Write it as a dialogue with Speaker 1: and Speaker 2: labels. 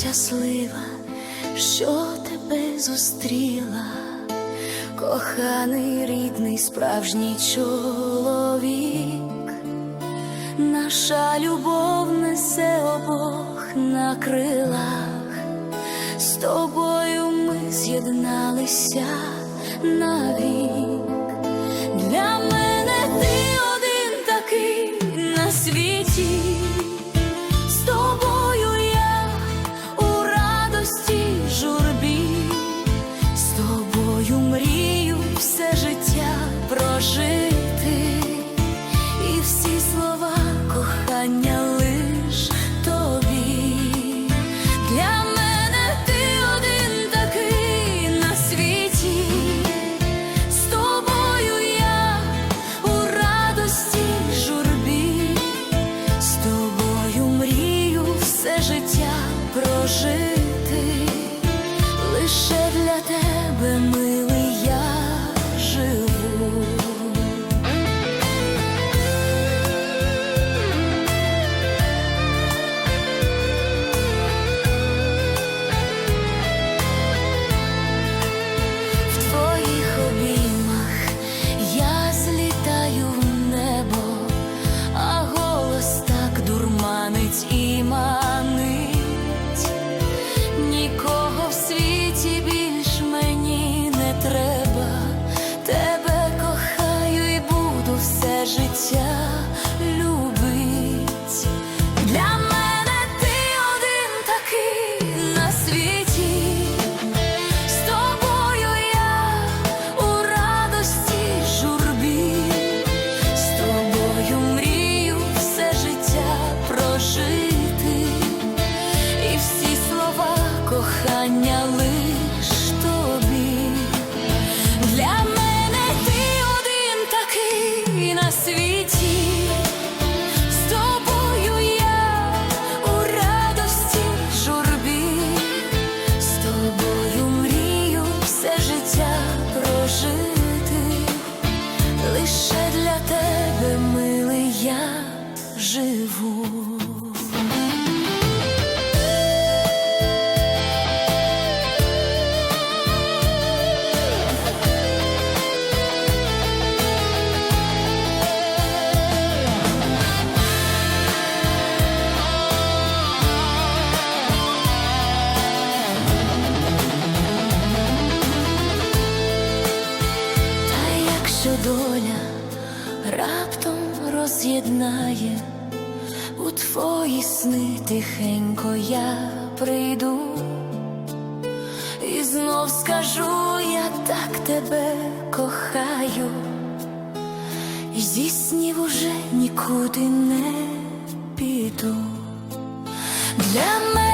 Speaker 1: щаслива, що тебе зустріла, коханий рідний, справжній чоловік, наша любов несе обох на крилах, з тобою ми з'єдналися навік. Для мене ти. 是谁？живу. минає, у твої сни тихенько я прийду і знов скажу, я так тебе кохаю, І зі снів уже нікуди не піду. Для мене